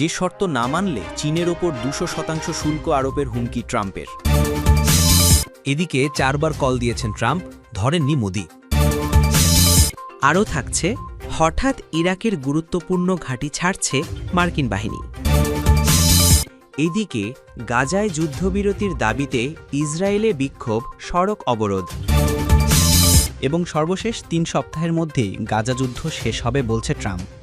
যে শর্ত না মানলে চীনের ওপর দুশো শতাংশ শুল্ক আরোপের হুমকি ট্রাম্পের। এদিকে চারবার কল দিয়েছেন ট্রাম্প, ধরেননি মোদি। আরও থাকছে, হঠাৎ ইরাকের গুরুত্বপূর্ণ ঘাঁটি ছাড়ছে মার্কিন বাহিনী। এদিকে গাজায় যুদ্ধবিরতির দাবিতে ইসরায়েলে বিক্ষোভ, সড়ক অবরোধ। এবং সর্বশেষ তিন সপ্তাহের মধ্যেই গাজা যুদ্ধ শেষ হবে বলছে ট্রাম্প।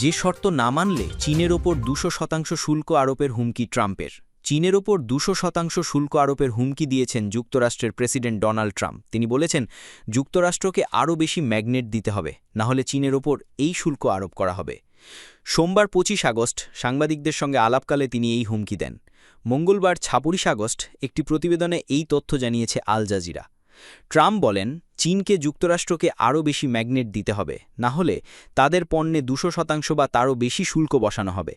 যে শর্ত না মানলে চীনের ওপর দুশো শতাংশ শুল্ক আরোপের হুমকি ট্রাম্পের। চীনের ওপর দুশো শতাংশ শুল্ক আরোপের হুমকি দিয়েছেন যুক্তরাষ্ট্রের প্রেসিডেন্ট ডোনাল্ড ট্রাম্প। তিনি বলেছেন, যুক্তরাষ্ট্রকে আরও বেশি ম্যাগনেট দিতে হবে, না হলে চীনের ওপর এই শুল্ক আরোপ করা হবে। সোমবার পঁচিশ আগস্ট সাংবাদিকদের সঙ্গে আলাপকালে তিনি এই হুমকি দেন। মঙ্গলবার ছাব্বিশ আগস্ট একটি প্রতিবেদনে এই তথ্য জানিয়েছে আল জাজিরা। ট্রাম্প বলেন, চীনকে যুক্তরাষ্ট্রকে আরও বেশি ম্যাগনেট দিতে হবে, না হলে তাদের পণ্যে দুশো শতাংশ বা তারও বেশি শুল্ক বসানো হবে।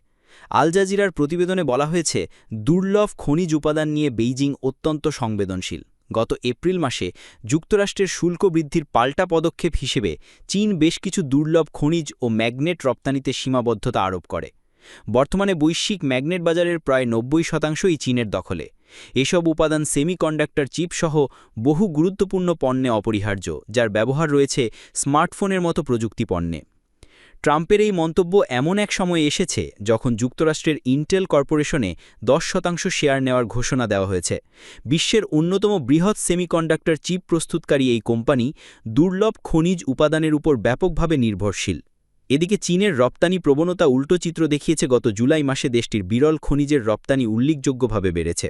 আল জাজিরার প্রতিবেদনে বলা হয়েছে, দুর্লভ খনিজ উপাদান নিয়ে বেইজিং অত্যন্ত সংবেদনশীল। গত এপ্রিল মাসে যুক্তরাষ্ট্রের শুল্ক বৃদ্ধির পাল্টা পদক্ষেপ হিসেবে চীন বেশ কিছু দুর্লভ খনিজ ও ম্যাগনেট রপ্তানিতে সীমাবদ্ধতা আরোপ করে। বর্তমানে বৈশ্বিক ম্যাগনেট বাজারের প্রায় নব্বই শতাংশই চীনের দখলে। এসব উপাদান সেমিকন্ডাক্টর চিপসহ বহু গুরুত্বপূর্ণ পণ্যে অপরিহার্য, যার ব্যবহার রয়েছে স্মার্টফোনের মতো প্রযুক্তি পণ্যে। ট্রাম্পের এই মন্তব্য এমন এক সময় এসেছে যখন যুক্তরাষ্ট্রের ইন্টেল কর্পোরেশনে দশ শতাংশ শেয়ার নেওয়ার ঘোষণা দেওয়া হয়েছে। বিশ্বের অন্যতম বৃহৎ সেমিকন্ডাক্টর চিপ প্রস্তুতকারী এই কোম্পানি দুর্লভ খনিজ উপাদানের উপর ব্যাপকভাবে নির্ভরশীল। এদিকে চীনের রপ্তানি প্রবণতা উল্টো চিত্র দেখিয়েছে গত জুলাই মাসে দেশটির বিরল খনিজের রপ্তানি উল্লেখযোগ্যভাবে বেড়েছে।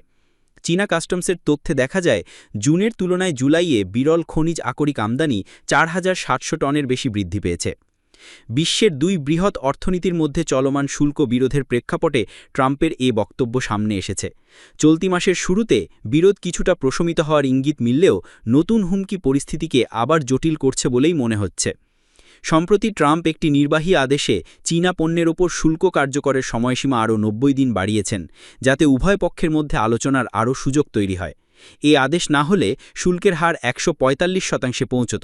চীনা কাস্টমসের তথ্যে দেখা যায়, জুনের তুলনায় জুলাইয়ে বিরল খনিজ আকরিক আমদানি চার হাজার সাতশো টনের বেশি বৃদ্ধি পেয়েছে। বিশ্বের দুই বৃহৎ অর্থনীতির মধ্যে চলমান শুল্ক বিরোধের প্রেক্ষাপটে ট্রাম্পের এ বক্তব্য সামনে এসেছে। চলতি মাসের শুরুতে বিরোধ কিছুটা প্রশমিত হওয়ার ইঙ্গিত মিললেও নতুন হুমকি পরিস্থিতিকে আবার জটিল করছে বলেই মনে হচ্ছে। সম্প্রতি ট্রাম্প একটি নির্বাহী আদেশে চীনা পণ্যের ওপর শুল্ক কার্যকরের সময়সীমা আরও নব্বই দিন বাড়িয়েছেন, যাতে উভয় পক্ষের মধ্যে আলোচনার আরও সুযোগ তৈরি হয়। এ আদেশ না হলে শুল্কের হার একশো পঁয়তাল্লিশ শতাংশে পৌঁছত।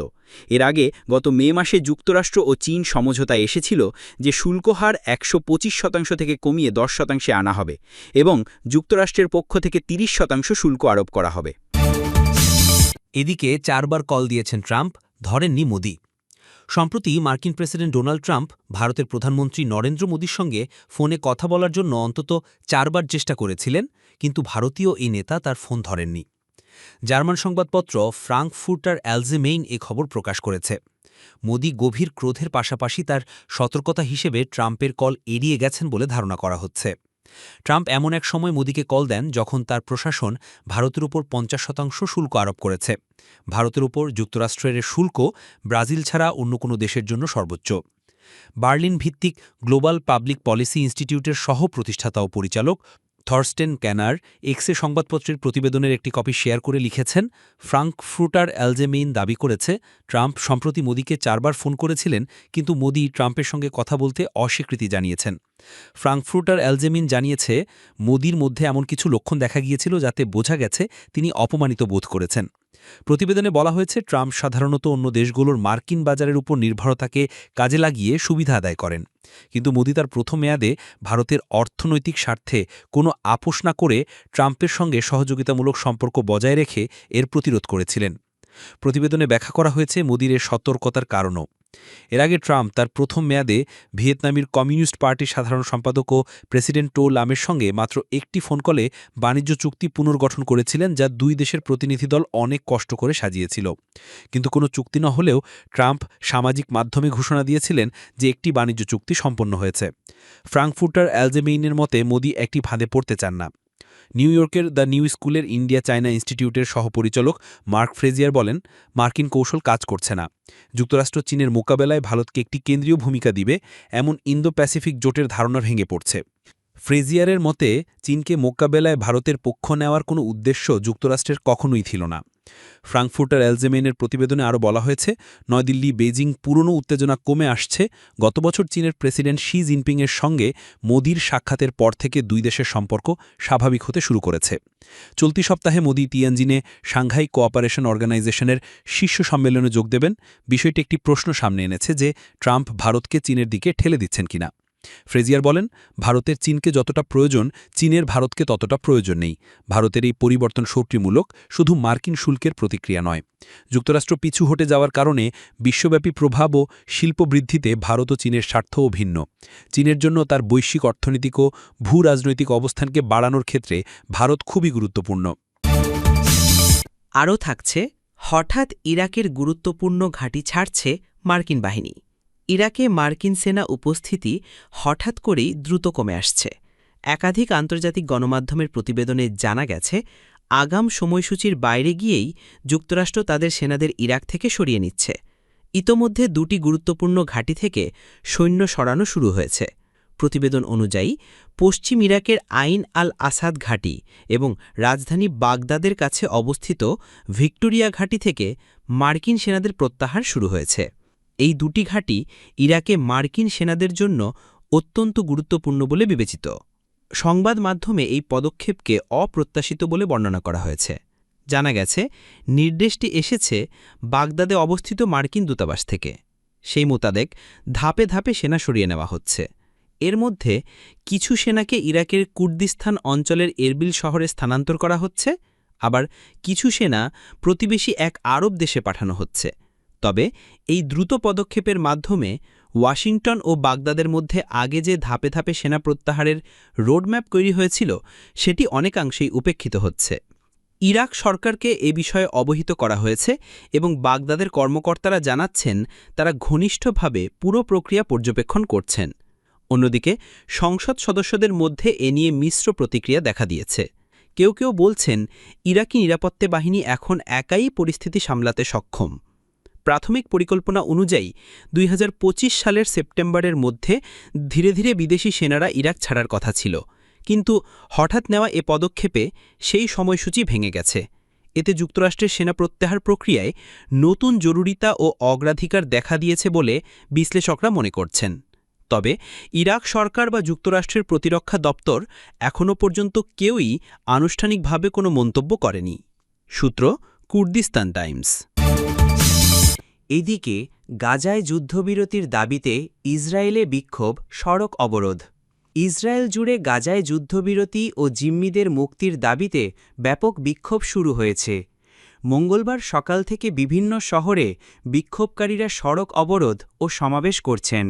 এর আগে গত মে মাসে যুক্তরাষ্ট্র ও চীন সমঝোতায় এসেছিল যে শুল্ক হার একশো পঁচিশ শতাংশ থেকে কমিয়ে দশ শতাংশে আনা হবে এবং যুক্তরাষ্ট্রের পক্ষ থেকে ৩০ শতাংশ শুল্ক আরোপ করা হবে। এদিকে চারবার কল দিয়েছেন ট্রাম্প, ধরেননি মোদি। সম্প্রতি মার্কিন প্রেসিডেন্ট ডোনাল্ড ট্রাম্প ভারতের প্রধানমন্ত্রী নরেন্দ্র মোদীর সঙ্গে ফোনে কথা বলার জন্য অন্তত চারবার চেষ্টা করেছিলেন, কিন্তু ভারতীয় এই নেতা তার ফোন ধরেননি। জার্মান সংবাদপত্র ফ্রাঙ্কফুর্টার অ্যালজেমেইন এ খবর প্রকাশ করেছে। মোদি গভীর ক্রোধের পাশাপাশি তার সতর্কতা হিসেবে ট্রাম্পের কল এড়িয়ে গেছেন বলে ধারণা করা হচ্ছে। ট্রাম্প এমন এক সময় মোদীকে কল দেন যখন তার প্রশাসন ভারতের উপর পঞ্চাশ শতাংশ শুল্ক আরোপ করেছে। ভারতের উপর যুক্তরাষ্ট্রের শুল্ক ব্রাজিল ছাড়া অন্য কোনো দেশের জন্য সর্বোচ্চ। বার্লিন ভিত্তিক গ্লোবাল পাবলিক পলিসি ইনস্টিটিউটের সহ প্রতিষ্ঠাতা ও পরিচালক থর্স্টেন ক্যানার এক্সে সংবাদপত্রের প্রতিবেদনের একটি কপি শেয়ার করে লিখেছেন ফ্রাঙ্কফ্রুটার অ্যালজেমেইন দাবি করেছে, ট্রাম্প সম্প্রতি মোদীকে চারবার ফোন করেছিলেন, কিন্তু মোদী ট্রাম্পের সঙ্গে কথা বলতে অস্বীকৃতি জানিয়েছেন। ফ্রাঙ্কফ্রুটার অ্যালজেমিন জানিয়েছে, মোদির মধ্যে এমন কিছু লক্ষণ দেখা গিয়েছিল যাতে বোঝা গেছে তিনি অপমানিত বোধ করেছেন। প্রতিবেদনে বলা হয়েছে, ট্রাম্প সাধারণত অন্য দেশগুলোর মার্কিন বাজারের উপর নির্ভরতাকে কাজে লাগিয়ে সুবিধা আদায় করেন। কিন্তু মোদি তার প্রথম মেয়াদে ভারতের অর্থনৈতিক স্বার্থে কোনো আপোষ না করে ট্রাম্পের সঙ্গে সহযোগিতামূলক সম্পর্ক বজায় রেখে এর প্রতিরোধ করেছিলেন। প্রতিবেদনে ব্যাখ্যা করা হয়েছে, মোদির এ সতর্কতার কারণও। এর আগে ট্রাম্প তার প্রথম মেয়াদে ভিয়েতনামের কমিউনিস্ট পার্টির সাধারণ সম্পাদক ও প্রেসিডেন্ট টো লামের সঙ্গে মাত্র একটি ফোন কলে বাণিজ্য চুক্তি পুনর্গঠন করেছিলেন, যা দুই দেশের প্রতিনিধি দল অনেক কষ্ট করে সাজিয়েছিল। কিন্তু কোনো চুক্তি না হলেও ট্রাম্প সামাজিক মাধ্যমে ঘোষণা দিয়েছিলেন যে একটি বাণিজ্য চুক্তি সম্পন্ন হয়েছে। ফ্রাঙ্কফুটার অ্যালজেমেইনের মতে, মোদি একটি ভাঁদে পড়তে চান না। নিউ ইয়র্কের দ্য নিউ স্কুলের ইন্ডিয়া চায়না ইনস্টিটিউটের সহপরিচালক মার্ক ফ্রেজিয়ার বলেন, মার্কিন কৌশল কাজ করছে না। যুক্তরাষ্ট্র চীনের মোকাবেলায় ভারতকে একটি কেন্দ্রীয় ভূমিকা দিবে, এমন ইন্দো প্যাসিফিক জোটের ধারণা ভেঙে পড়ছে। ফ্রেজিয়ারের মতে, চীনকে মোকাবেলায় ভারতের পক্ষ নেওয়ার কোনো উদ্দেশ্য যুক্তরাষ্ট্রের কখনোই ছিল না। ফ্রাঙ্কফুর্টার অ্যালজেমেনের প্রতিবেদনে আরও বলা হয়েছে, নয়দিল্লি বেজিং পুরনো উত্তেজনা কমে আসছে। গত বছর চীনের প্রেসিডেন্ট শি জিনপিংয়ের সঙ্গে মোদির সাক্ষাতের পর থেকে দুই দেশের সম্পর্ক স্বাভাবিক হতে শুরু করেছে। চলতি সপ্তাহে মোদি তিয়ানজিনে সাংঘাই কোঅপারেশন অর্গানাইজেশনের শীর্ষ সম্মেলনে যোগ দেবেন। বিষয়টি একটি প্রশ্ন সামনে এনেছে যে ট্রাম্প ভারতকে চীনের দিকে ঠেলে দিচ্ছেন কিনা। ফ্রেজিয়ার বলেন, ভারতের চীনকে যতটা প্রয়োজন, চীনের ভারতকে ততটা প্রয়োজন নেই। ভারতের এই পরিবর্তন শক্তিমূলক, শুধু মার্কিন শুল্কের প্রতিক্রিয়া নয়। যুক্তরাষ্ট্র পিছু হটে যাওয়ার কারণে বিশ্বব্যাপী প্রভাব ও শিল্প বৃদ্ধিতে ভারত ও চীনের স্বার্থও ভিন্ন। চীনের জন্য তার বৈশ্বিক অর্থনৈতিক ও ভূ রাজনৈতিক অবস্থানকে বাড়ানোর ক্ষেত্রে ভারত খুবই গুরুত্বপূর্ণ। আরও থাকছে, হঠাৎ ইরাকের গুরুত্বপূর্ণ ঘাঁটি ছাড়ছে মার্কিন বাহিনী। ইরাকে মার্কিন সেনা উপস্থিতি হঠাৎ করেই দ্রুত কমে আসছে। একাধিক আন্তর্জাতিক গণমাধ্যমের প্রতিবেদনে জানা গেছে, আগাম সময়সূচির বাইরে গিয়েই যুক্তরাষ্ট্র তাদের সেনাদের ইরাক থেকে সরিয়ে নিচ্ছে। ইতোমধ্যে দুটি গুরুত্বপূর্ণ ঘাঁটি থেকে সৈন্য সরানো শুরু হয়েছে। প্রতিবেদন অনুযায়ী, পশ্চিম ইরাকের আইন আল আসাদ ঘাঁটি এবং রাজধানী বাগদাদের কাছে অবস্থিত ভিক্টোরিয়া ঘাঁটি থেকে মার্কিন সেনাদের প্রত্যাহার শুরু হয়েছে। এই দুটি ঘাঁটি ইরাকে মার্কিন সেনাদের জন্য অত্যন্ত গুরুত্বপূর্ণ বলে বিবেচিত। সংবাদ মাধ্যমে এই পদক্ষেপকে অপ্রত্যাশিত বলে বর্ণনা করা হয়েছে। জানা গেছে, নির্দেশটি এসেছে বাগদাদে অবস্থিত মার্কিন দূতাবাস থেকে। সেই মোতাবেক ধাপে ধাপে সেনা সরিয়ে নেওয়া হচ্ছে। এর মধ্যে কিছু সেনাকে ইরাকের কুর্দিস্তান অঞ্চলের এরবিল শহরে স্থানান্তর করা হচ্ছে। আবার কিছু সেনা প্রতিবেশী এক আরব দেশে পাঠানো হচ্ছে। তবে এই দ্রুত পদক্ষেপের মাধ্যমে ওয়াশিংটন ও বাগদাদের মধ্যে আগে যে ধাপে ধাপে সেনা প্রত্যাহারের রোডম্যাপ তৈরি হয়েছিল, সেটি অনেকাংশেই উপেক্ষিত হচ্ছে। ইরাক সরকারকে এ বিষয়ে অবহিত করা হয়েছে এবং বাগদাদের কর্মকর্তারা জানাচ্ছেন, তারা ঘনিষ্ঠভাবে পুরো প্রক্রিয়া পর্যবেক্ষণ করছেন। অন্যদিকে, সংসদ সদস্যদের মধ্যে এ নিয়ে মিশ্র প্রতিক্রিয়া দেখা দিয়েছে। কেউ কেউ বলছেন, ইরাকি নিরাপত্তা বাহিনী এখন একাই পরিস্থিতি সামলাতে সক্ষম। প্রাথমিক পরিকল্পনা অনুযায়ী দুই হাজার পঁচিশ সালের সেপ্টেম্বরের মধ্যে ধীরে ধীরে বিদেশি সেনারা ইরাক ছাড়ার কথা ছিল। কিন্তু হঠাৎ নেওয়া এ পদক্ষেপে সেই সময়সূচি ভেঙে গেছে। এতে যুক্তরাষ্ট্রের সেনা প্রত্যাহার প্রক্রিয়ায় নতুন জরুরিতা ও অগ্রাধিকার দেখা দিয়েছে বলে বিশ্লেষকরা মনে করছেন। তবে ইরাক সরকার বা যুক্তরাষ্ট্রের প্রতিরক্ষা দপ্তর এখনও পর্যন্ত কেউই আনুষ্ঠানিকভাবে কোনো মন্তব্য করেনি। সূত্র কুর্দিস্তান টাইমস। এদিকে, গাজায় যুদ্ধবিরতির দাবিতে ইসরায়েলে বিক্ষোভ, সড়ক অবরোধ। ইসরায়েল জুড়ে গাজায় যুদ্ধবিরতি ও জিম্মিদের মুক্তির দাবিতে ব্যাপক বিক্ষোভ শুরু হয়েছে। মঙ্গলবার সকাল থেকে বিভিন্ন শহরে বিক্ষোভকারীরা সড়ক অবরোধ ও সমাবেশ করছেন।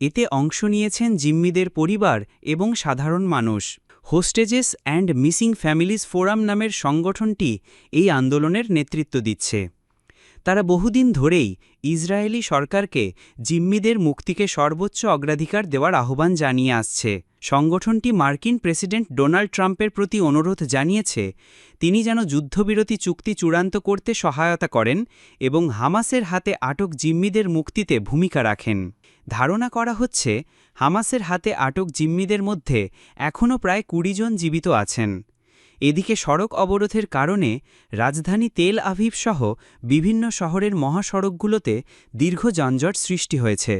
এতে অংশ নিয়েছেন জিম্মিদের পরিবার এবং সাধারণ মানুষ। Hostages and missing families forum নামের সংগঠনটি এই আন্দোলনের নেতৃত্ব দিচ্ছে। তারা বহুদিন ধরেই ইসরায়েলি সরকারকে জিম্মিদের মুক্তিকে সর্বোচ্চ অগ্রাধিকার দেওয়ার আহ্বান জানিয়ে আসছে। সংগঠনটি মার্কিন প্রেসিডেন্ট ডোনাল্ড ট্রাম্পের প্রতি অনুরোধ জানিয়েছে, তিনি যেন যুদ্ধবিরতি চুক্তি চূড়ান্ত করতে সহায়তা করেন এবং হামাসের হাতে আটক জিম্মিদের মুক্তিতে ভূমিকা রাখেন। ধারণা করা হচ্ছে, হামাসের হাতে আটক জিম্মিদের মধ্যে এখনও প্রায় কুড়ি জন জীবিত আছেন। এদিকে সড়ক অবরোধের কারণে রাজধানী তেল আভিভ সহ বিভিন্ন শহরের মহাসড়কগুলোতে দীর্ঘ যানজট সৃষ্টি হয়েছে।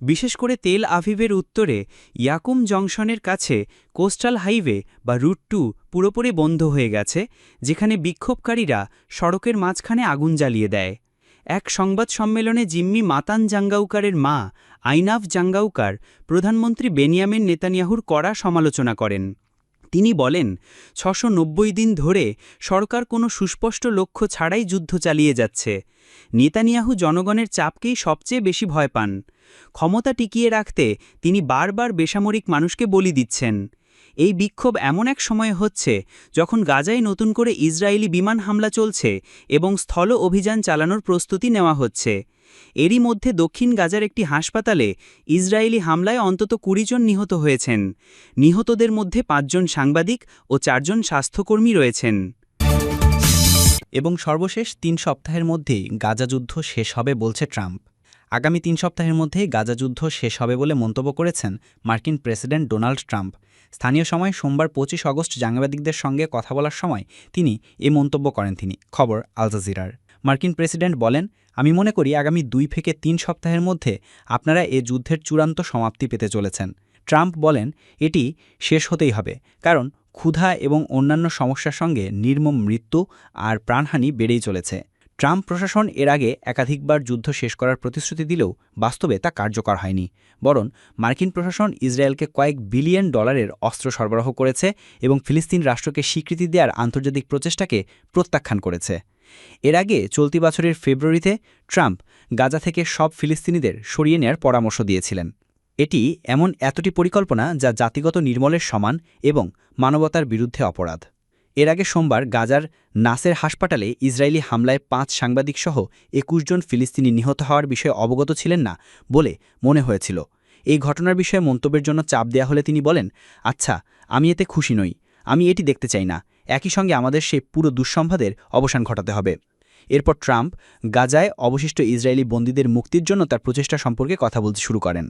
বিশেষ করে তেল আভিভের উত্তরে ইয়াকুম জংশনের কাছে কোস্টাল হাইওয়ে বা রুট টু পুরোপুরি বন্ধ হয়ে গেছে, যেখানে বিক্ষোভকারীরা সড়কের মাঝখানে আগুন জ্বালিয়ে দেয়। এক সংবাদ সম্মেলনে জিম্মি মাতান জাঙ্গাউকারের মা আইনাফ জাঙ্গাউকার প্রধানমন্ত্রী বেনিয়ামিন নেতানিয়াহুর কড়া সমালোচনা করেন। তিনি বলেন, ছশো দিন ধরে সরকার কোনো সুস্পষ্ট লক্ষ্য ছাড়াই যুদ্ধ চালিয়ে যাচ্ছে। নেতানিয়াহু জনগণের চাপকেই সবচেয়ে বেশি ভয় পান। ক্ষমতা টিকিয়ে রাখতে তিনি বারবার বেসামরিক মানুষকে বলি দিচ্ছেন। এই বিক্ষোভ এমন এক সময়ে হচ্ছে যখন গাজায় নতুন করে ইসরায়েলি বিমান হামলা চলছে এবং স্থল অভিযান চালানোর প্রস্তুতি নেওয়া হচ্ছে। এরই মধ্যে দক্ষিণ গাজার একটি হাসপাতালে ইসরায়েলি হামলায় অন্তত কুড়ি জন নিহত হয়েছেন। নিহতদের মধ্যে পাঁচজন সাংবাদিক ও চারজন স্বাস্থ্যকর্মী রয়েছেন। এবং সর্বশেষ তিন সপ্তাহের মধ্যেই গাজা যুদ্ধ শেষ হবে বলছে ট্রাম্প। আগামী তিন সপ্তাহের মধ্যেই গাজা যুদ্ধ শেষ হবে বলে মন্তব্য করেছেন মার্কিন প্রেসিডেন্ট ডোনাল্ড ট্রাম্প। স্থানীয় সময় সোমবার পঁচিশ আগস্ট সাংবাদিকদের সঙ্গে কথা বলার সময় তিনি এ মন্তব্য করেন তিনি। খবর আল জাজিরার। মার্কিন প্রেসিডেন্ট বলেন, আমি মনে করি আগামী দুই থেকে তিন সপ্তাহের মধ্যে আপনারা এ যুদ্ধের চূড়ান্ত সমাপ্তি পেতে চলেছেন। ট্রাম্প বলেন, এটি শেষ হতেই হবে, কারণ ক্ষুধা এবং অন্যান্য সমস্যার সঙ্গে নির্মম মৃত্যু আর প্রাণহানি বেড়েই চলেছে। ট্রাম্প প্রশাসন এর আগে একাধিকবার যুদ্ধ শেষ করার প্রতিশ্রুতি দিলেও বাস্তবে তা কার্যকর হয়নি, বরং মার্কিন প্রশাসন ইসরায়েলকে কয়েক বিলিয়ন ডলারের অস্ত্র সরবরাহ করেছে এবং ফিলিস্তিন রাষ্ট্রকে স্বীকৃতি দেওয়ার আন্তর্জাতিক প্রচেষ্টাকে প্রত্যাখ্যান করেছে। এর আগে চলতি বছরের ফেব্রুয়ারিতে ট্রাম্প গাজা থেকে সব ফিলিস্তিনিদের সরিয়ে নেয়ার পরামর্শ দিয়েছিলেন। এটি এমন এতটি পরিকল্পনা যা জাতিগত নির্মলের সমান এবং মানবতার বিরুদ্ধে অপরাধ। এর আগে সোমবার গাজার নাসের হাসপাতালে ইসরায়েলি হামলায় পাঁচ সাংবাদিকসহ একুশ জন ফিলিস্তিনি নিহত হওয়ার বিষয়ে অবগত ছিলেন না বলে মনে হয়েছিল। এই ঘটনার বিষয়ে মন্তব্যের জন্য চাপ দেয়া হলে তিনি বলেন আচ্ছা আমি এতে খুশি নই। আমি এটি দেখতে চাই না। একই সঙ্গে আমাদের সেই পুরো দুঃসম্ভাদের অবসান ঘটাতে হবে। এরপর ট্রাম্প গাজায় অবশিষ্ট ইসরায়েলি বন্দীদের মুক্তির জন্য তার প্রচেষ্টা সম্পর্কে কথা বলতে শুরু করেন।